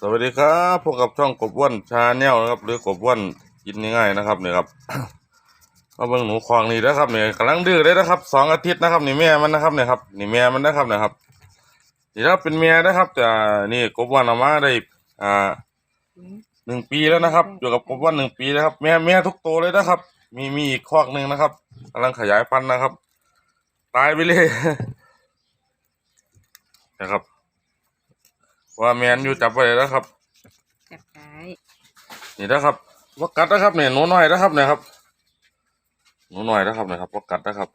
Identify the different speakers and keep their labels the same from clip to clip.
Speaker 1: สวัสดีครับพบกับช่องกบอ้วนชาแนลนะครับ หรือกบอ้วนกินง่ายๆนะครับเนี่ยครับมาเบิ่งหนูคลองนี่นะครับเนี่ยกำลังดื้อเลยนะครับสองอาทิตย์นะครับนี่แม่มันนะครับเนี่ยครับนี่แม่มันนะครับเนี่ยครับนี่ถ้าเป็นแม่นะครับแต่นี่กบอ้วนเอามาได้อ่าหนึ่งปีแล้วนะครับอยู่กับกบอ้วนหนึ่งปีแล้วครับ แม่แม่ทุกตัวเลยนะครับ มีมีอีกคอกหนึ่งนะครับกำลังขยายพันธุ์นะครับ ตายไปเลยนะครับ ว่าแมนอยู่จับไว้แล้วครับ
Speaker 2: จับขาย
Speaker 1: นี่นะครับวักกัดนะครับเนี่ยหนูน้อยนะครับเนี่ยครับหนูน้อยนะครับเนี่ยครับวักกัดนะครับ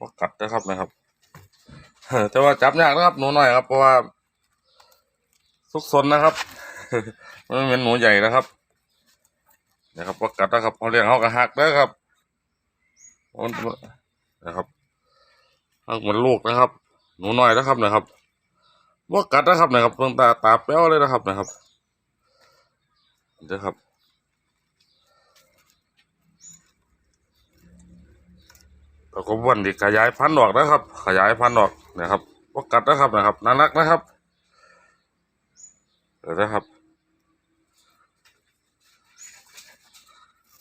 Speaker 1: วักกัดนะครับนะครับแต่ว่าจับยากนะครับหนูน้อยครับ เพราะว่าซุกซนนะครับมันไม่เป็นหนูใหญ่นะครับนะครับวักกัดนะครับเขาเรียกเขากระหักนะครับมันนะครับหักเหมือนลูกนะครับ หนูน้อยนะครับนะครับ วักกัดนะครับนะครับเพิ่งตาตาเป้วเลยนะครับนะครับเด้อครับแล้วก็วันที่ขยายพันธุ์ออกนะครับ ขยายพันธุ์ออกนะครับว่ากัดนะครับนะครับน่ารักนะครับเดี๋ยวนะครับ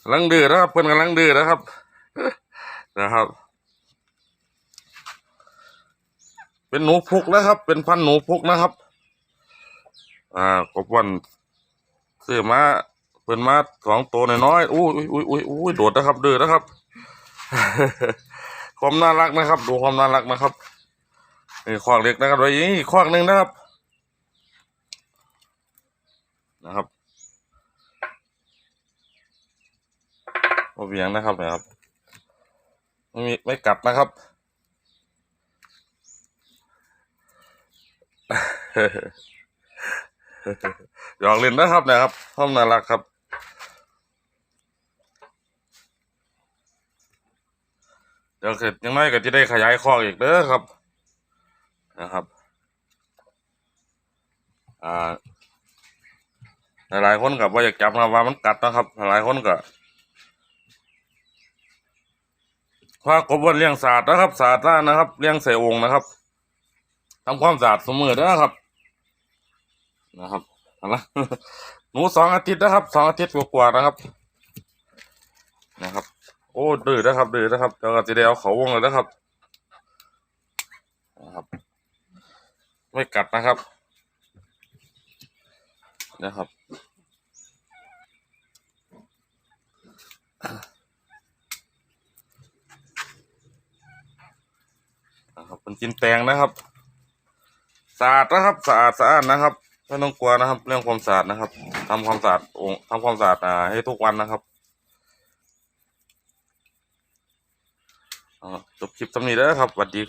Speaker 1: กำลังดื้อนะครับเพื่อนกำลังดื้อนะครับนะครับ เป็นหนูพุกนะครับ เป็นพันหนูพุกนะครับ อ่ากบวันซื้อมาเพิ่นมาสองตัวน้อยๆอุ้ยอุ้ยอุ้ยอุ้ยโดดนะครับเดือนะครับ ความน่ารักนะครับ ดูความน่ารักนะครับนี่ขวากเล็กนะครับไว้นี่ขวากหนึ่งนะครับ นะครับโอเบียงนะครับนะครับ ไม่มีไม่กัดนะครับ หยอกเล่นนะครับนะครับห้องน่ารักครับเดี๋ยวเกิดยังไงก็จะได้ขยายคอกอีกเด้อครับ นะครับ อ่าหลายคนกับว่าอยากจับนะว่ามันกัดนะครับ หลายคนก็ว่ากบว่าเลี้ยงศาสตร์นะครับศาสตร์ล่านะครับเลี้ยงใส่องค์นะครับทำความสะอาดเสมอนะครับ นะครับเอาละหนูสองอาทิตย์นะครับสองอาทิตย์กว่าๆนะครับ นะครับ โอ้ดื้อนะครับดื้อนะครับเดี๋ยวก็จะได้เอาเขาวงเลยนะครับนะครับ ไม่กัดนะครับ นะครับนะครับเป็นกินแตงนะครับสะอาดนะครับสะอาดสะอาดนะครับ ไม่ต้องกลัวนะครับ เรื่องความสะอาดนะครับทำความสะอาดองทำความสะอาดอ่าให้ทุกวันนะครับอ๋อจบคลิปสำนีแล้วครับสวัสดี